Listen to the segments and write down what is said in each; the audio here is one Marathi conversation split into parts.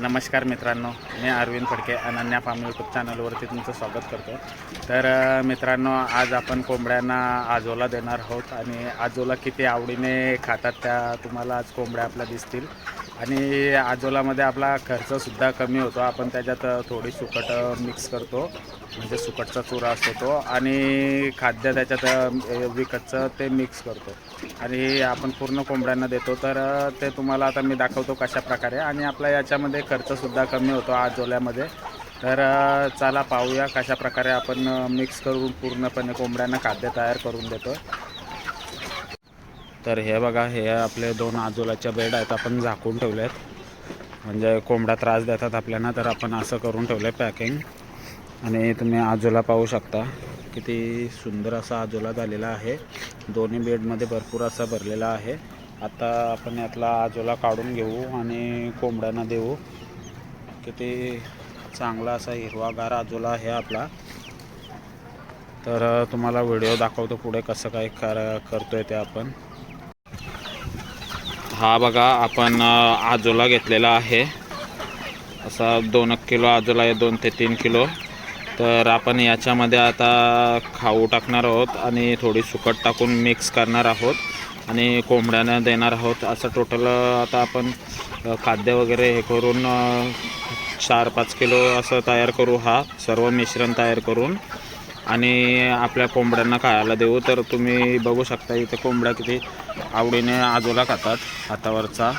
नमस्कार मित्रांनो मी अरविंद फडके अनन्या फार्म यूट्यूब चॅनलवरती तुमचं स्वागत करतो. तर मित्रांनो आज आपण कोंबड्यांना आजोला देणार आहोत आणि आजोला किती आवडीने खातात त्या तुम्हाला आज कोंबड्या आपल्या दिसतील. आणि आजोलामध्ये आपला खर्चसुद्धा कमी होतो. आपण त्याच्यात थोडी सुकट मिक्स करतो. म्हणजे सुकटचा चुरा असतो तो. आणि खाद्य त्याच्यात विकतचं ते मिक्स करतो. आणि आपण पूर्ण कोंबड्यांना देतो. तर ते तुम्हाला आता मी दाखवतो कशा प्रकारे. आणि आपला याच्यामध्ये खर्चसुद्धा कमी होतो आजोल्यामध्ये. तर चला पाहूया कशा प्रकारे आपण मिक्स करून पूर्णपणे कोंबड्यांना खाद्य तयार करून देतो तर हे बघा हे आपले दोन आजोलाच्या बेड आहेत आपण झाकून ठेवले आहेत म्हणजे कोंबड्या त्रास देतात आपल्याला तर आपण असं करून ठेवलं आहे पॅकिंग. आणि तुम्ही आजोला पाहू शकता किती सुंदर असा आजोला झालेला आहे. दोन्ही बेडमध्ये भरपूर असा भरलेला आहे. आता आपण यातला आजोला काढून घेऊ आणि कोंबड्यांना देऊ. किती चांगला असा हिरवागार आजोला आहे आपला. तर तुम्हाला व्हिडिओ दाखवतो पुढे कसं काय कर आहे ते आपण. हा बघा आपण आजोला घेतलेला आहे. असा दोन एक किलो आजोला आहे दोन ते तीन किलो. तर आपण याच्यामध्ये आता खाऊ टाकणार आहोत आणि थोडी सुकट टाकून मिक्स करणार आहोत आणि कोंबड्यानं देणार आहोत. असं टोटल आता आपण खाद्य वगैरे हे करून चार पाच किलो असं तयार करू हा. सर्व मिश्रण तयार करून. आणि आपल्या कोंबड्यांना खायला देऊ. तर तुम्ही बघू शकता इथे कोंबड्या किती आवडीने आजोला खातात हातावरचा.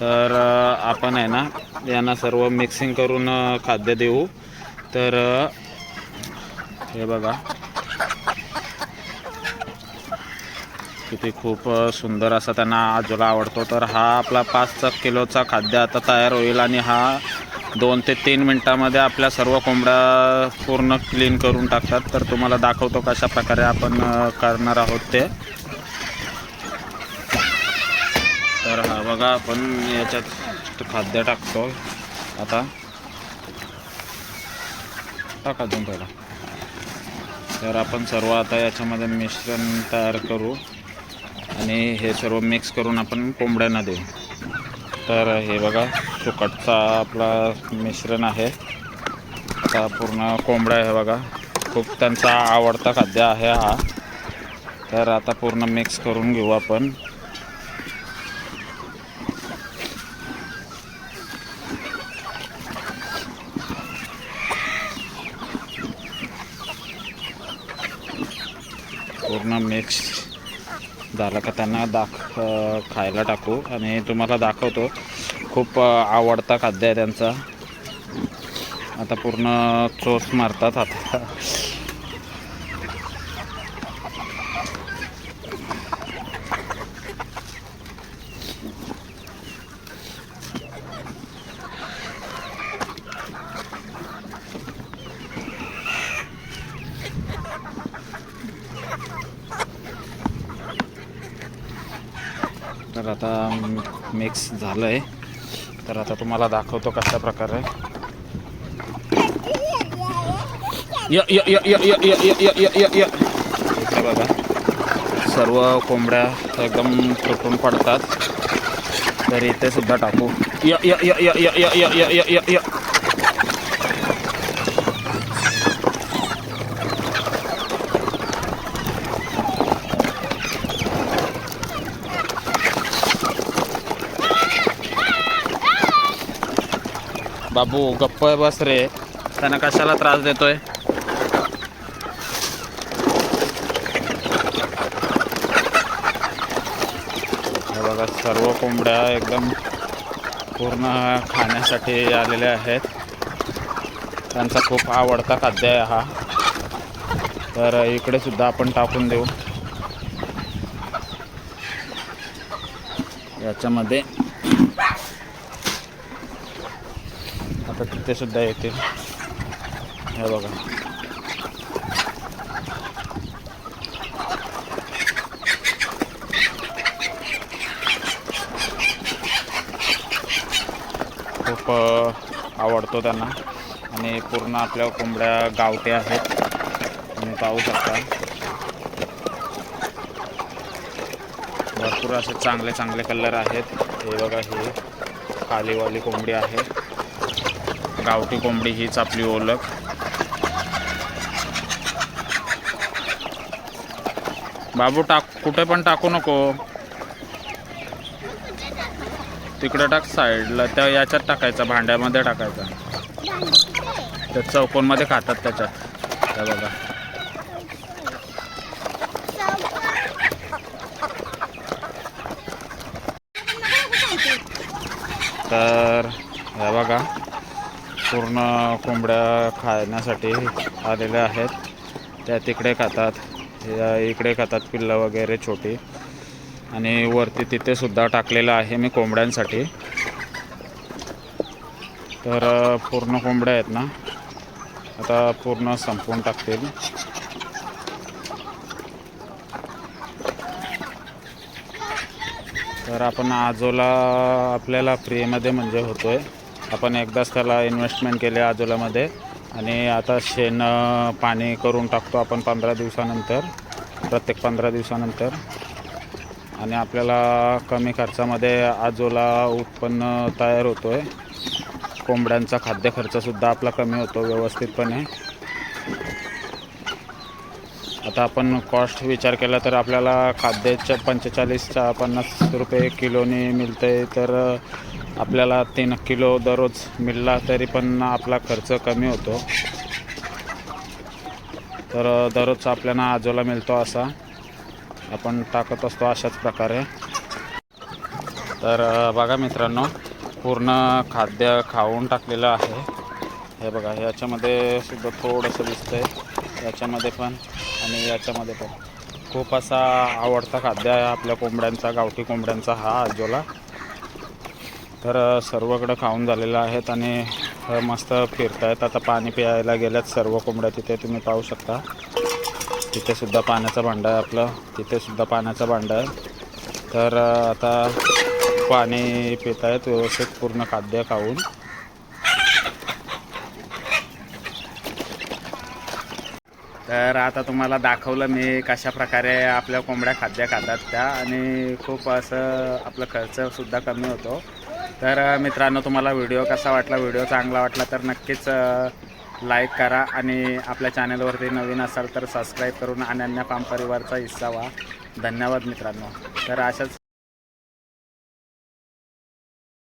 तर आपण आहे ना यांना सर्व मिक्सिंग करून खाद्य देऊ. तर हे बघा. किती खूप सुंदर असा त्यांना आजोला आवडतो. तर हा आपला पाच किलोचा खाद्य आता तयार होईल आणि हा दोन ते तीन मिनटामध्ये आपल्या सर्व कोंबड्या पूर्ण क्लीन करून टाकतात. तर तुम्हाला दाखवतो कशा प्रकारे आपण करणार आहोत ते. तर हा. बघा आपण याच्यात खाद्य टाकतो. आता टाका अजून थोडा तर आपण सर्व आता याच्यामध्ये मिश्रण तयार करू. आणि हे सर्व मिक्स करून आपण कोंबड्यांना देऊ. तर हे बघा सुकटचा आपला मिश्रण आहे. आता पूर्ण कोंबड्या आहे बघा. खूप त्यांचा आवडता खाद्य आहे हा. तर आता पूर्ण मिक्स करून घेऊ आपण पूर्ण मिक्स झालं का त्यांना दाख खायला टाकू. आणि तुम्हाला दाखवतो. खूप आवडता खाद्य आहे त्यांचा. आता पूर्ण चोच मारतात आता. तर आता मिक्स झालं आहे तर आता तुम्हाला दाखवतो कशा प्रकारे बघा सर्व कोंबड्या एकदम तुटून पडतात तर इथे सुद्धा टाकू य बाबू गप्प बस रे. त्यांना कशाला त्रास देतोय? बघा सर्व कोंबड्या एकदम पूर्ण खाण्यासाठी आलेल्या आहेत. त्यांचा खूप आवडता खाद्य आहे हा. तर इकडे सुद्धा आपण टाकून देऊ. याच्यामध्ये तर तिथे सुद्धा येतील. हे बघा. खूप आवडतो त्यांना. आणि पूर्ण आपल्या कोंबड्या गावटे आहेत. तुम्ही पाहू शकता. भरपूर असे चांगले चांगले कलर आहेत. हे बघा हे कालीवाली कोंबडी आहे. गावठी कोंबडी हीच आपली ओळख. बाबू टाक कुठे पण टाकू नको. तिकडे टाक साईडला त्या याच्यात टाकायचा भांड्यामध्ये टाकायचा. त्या चौकोनमध्ये खातात त्याच्यात. त्या बघा. तर या बघा. पूर्ण कोंबड्या खाण्यासाठी आलेल्या आहेत. त्या तिकडे खातात. या इकडे खातात पिल्लं वगैरे छोटी. आणि वरती तिथेसुद्धा टाकलेलं आहे मी कोंबड्यांसाठी. तर पूर्ण कोंबड्या आहेत ना? आता पूर्ण संपवून टाकतील. तर आपण आजोला आपल्याला फ्रीमध्ये म्हणजे होतो आहे आपण एकदाच त्याला इन्व्हेस्टमेंट केले आजोलामध्ये. आणि आता शेण पाणी करून टाकतो आपण पंधरा दिवसानंतर प्रत्येक पंधरा दिवसानंतर. आणि आपल्याला कमी खर्चामध्ये आजोला उत्पन्न तयार होतो आहे कोंबड्यांचा खाद्य खर्चसुद्धा आपला कमी होतो व्यवस्थितपणे. आता आपण कॉस्ट विचार केला तर आपल्याला खाद्याच्या पंचेचाळीसच्या पन्नास रुपये किलोनी मिळते तर आपल्याला तीन किलो दररोज मिळला तरी पण आपला खर्च कमी होतो. तर दररोजचा आपल्याला आजोला मिळतो असा. आपण टाकत असतो अशाच प्रकारे. तर बघा मित्रांनो पूर्ण खाद्य खाऊन टाकलेलं आहे. हे बघा याच्यामध्ये सुद्धा थोडंसं दिसतंय. याच्यामध्ये पण आणि याच्यामध्ये पण. खूप असा आवडता खाद्य आहे आपल्या कोंबड्यांचा गावठी कोंबड्यांचा हा आजोला. तर सर्वकडं खाऊन झालेलं आहेत आणि मस्त फिरतायत. आता पाणी प्यायला गेल्यात सर्व कोंबड्या. तिथे तुम्ही पाहू शकता. तिथे सुद्धा पाण्याचा भांडा आहे आपलं. तिथे सुद्धा पाण्याचा भांडा आहे. तर आता पाणी पित आहेत व्यवस्थित पूर्ण खाद्य खाऊन. तर आता तुम्हाला दाखवलं मी कशा प्रकारे आपल्या कोंबड्या खाद्य खातात त्या. आणि खूप असं आपला खर्चसुद्धा कमी होतो. तर मित्रांनो तुम्हाला व्हिडिओ कसा वाटला व्हिडिओ चांगला वाटला तर नक्कीच लाईक करा आणि आपल्या चॅनलवरती नवीन असाल तर सबस्क्राईब करून अनन्या फार्म परिवारचा हिस्सा व्हा. धन्यवाद मित्रांनो. तर अशाच